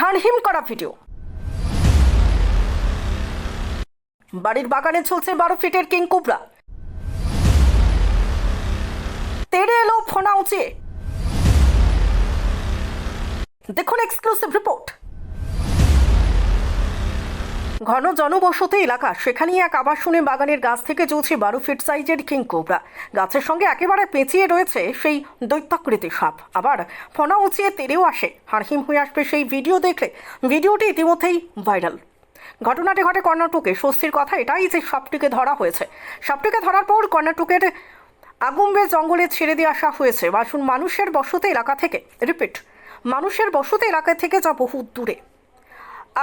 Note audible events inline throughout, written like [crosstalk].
হাড়হিম করা ভিডিও। বাড়ির বাগানে চলছে বারো ফিটের কিং কুবরা। তেড়ে এলো ফোনা উঁচিয়ে দেখুন এক্সক্লুসিভ রিপোর্ট ঘন জনবসতি এলাকা। সেখানেই এক আবাসনে বাগানের গাছ থেকে জ্বলছে বারো ফিট সাইজের কিং কোবরা। গাছের সঙ্গে একেবারে পেঁচিয়ে রয়েছে সেই দৈত্যাকৃতি সাপ। আবার ফনা উঁচিয়ে তেরেও আসে। হারহিম হয়ে আসবে সেই ভিডিও দেখলে। ভিডিওটি ইতিমধ্যেই ভাইরাল। ঘটনাটি ঘটে কর্ণাটকে। স্বস্তির কথা এটাই যে সাপটিকে ধরা হয়েছে। সাপটিকে ধরার পর কর্ণাটকের আগুম্বে জঙ্গলে ছেড়ে দিয়ে আসা হয়েছে। বাসুন মানুষের বসতি এলাকা থেকে রিপিট। মানুষের বসতি এলাকা থেকে যা বহু দূরে।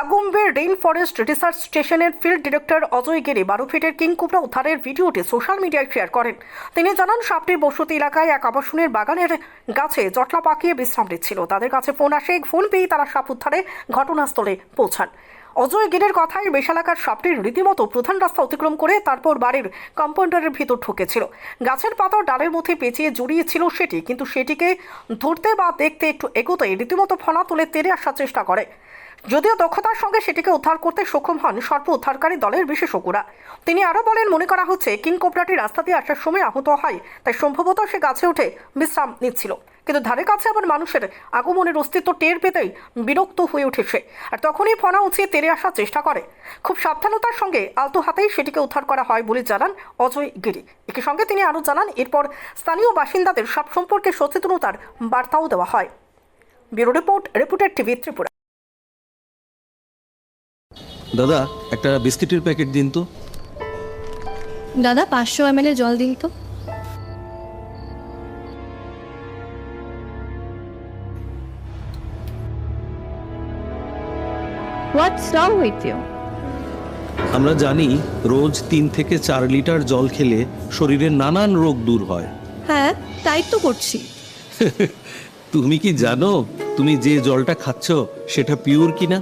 আগুম্বে রেইন ফরেস্ট রিসার্চ স্টেশনের ফিল্ড ডিরেক্টর অজয় গেরে বারো ফিটের কিং কুবরা উদ্ধারের ভিডিওটি সোশ্যাল মিডিয়ায় শেয়ার করেন। তিনি জানান, সাপটি বসতি এলাকায় এক আবাসনের বাগানের গাছে জটলা পাকিয়ে বিশ্রাম নিচ্ছিল। তাদের কাছে ফোন আসে ফোন পেয়ে তারা সাপ উদ্ধারে ঘটনাস্থলে পৌঁছান। অজয় গেরের কথায় বেশালাকার সাপটির রীতিমতো প্রধান রাস্তা অতিক্রম করে তারপর বাড়ির কম্পাউন্ডারের ভিতর ঢুকেছিল গাছের পাতা ডালের মধ্যে পেঁচিয়ে জড়িয়েছিল সেটি, কিন্তু সেটিকে ধরতে বা দেখতে একটু এগোতে রীতিমতো ফনা তুলে তেড়ে আসার চেষ্টা করে। যদিও দক্ষতার সঙ্গে সেটিকে উদ্ধার করতে সক্ষম হন সর্প উদ্ধারকারী দলের বিশেষজ্ঞরা। তিনি আরও বলেন, মনে করা হচ্ছে, কিং কোবরাটি রাস্তা দিয়ে আসার সময় আহত হয়, তাই সম্ভবত সে গাছে উঠে বিশ্রাম নিচ্ছিল। কিন্তু ধারে কাছে আবার মানুষের আগমনের অস্তিত্ব টের পেতেই বিরক্ত হয়ে উঠেছে। আর তখনই ফনা উঁচিয়ে তেরে আসার চেষ্টা করে। খুব সাবধানতার সঙ্গে আলতো হাতেই সেটিকে উদ্ধার করা হয় বলে জানান অজয় গিরি। একই সঙ্গে তিনি আরও জানান, এরপর স্থানীয় বাসিন্দাদের সব সম্পর্কে সচেতনতার বার্তাও দেওয়া হয়। Bureau report reporter TV Tripura. দাদা একটা বিস্কিটের প্যাকেট দিন তো। দাদা পাঁচশো এম জল দিন তো। হোয়াটস রং উইথ ইউ আমরা জানি রোজ তিন থেকে চার লিটার জল খেলে শরীরের নানান রোগ দূর হয়। হ্যাঁ তাই তো করছি। [laughs] তুমি কি জানো তুমি যে জলটা খাচ্ছ সেটা পিওর কিনা?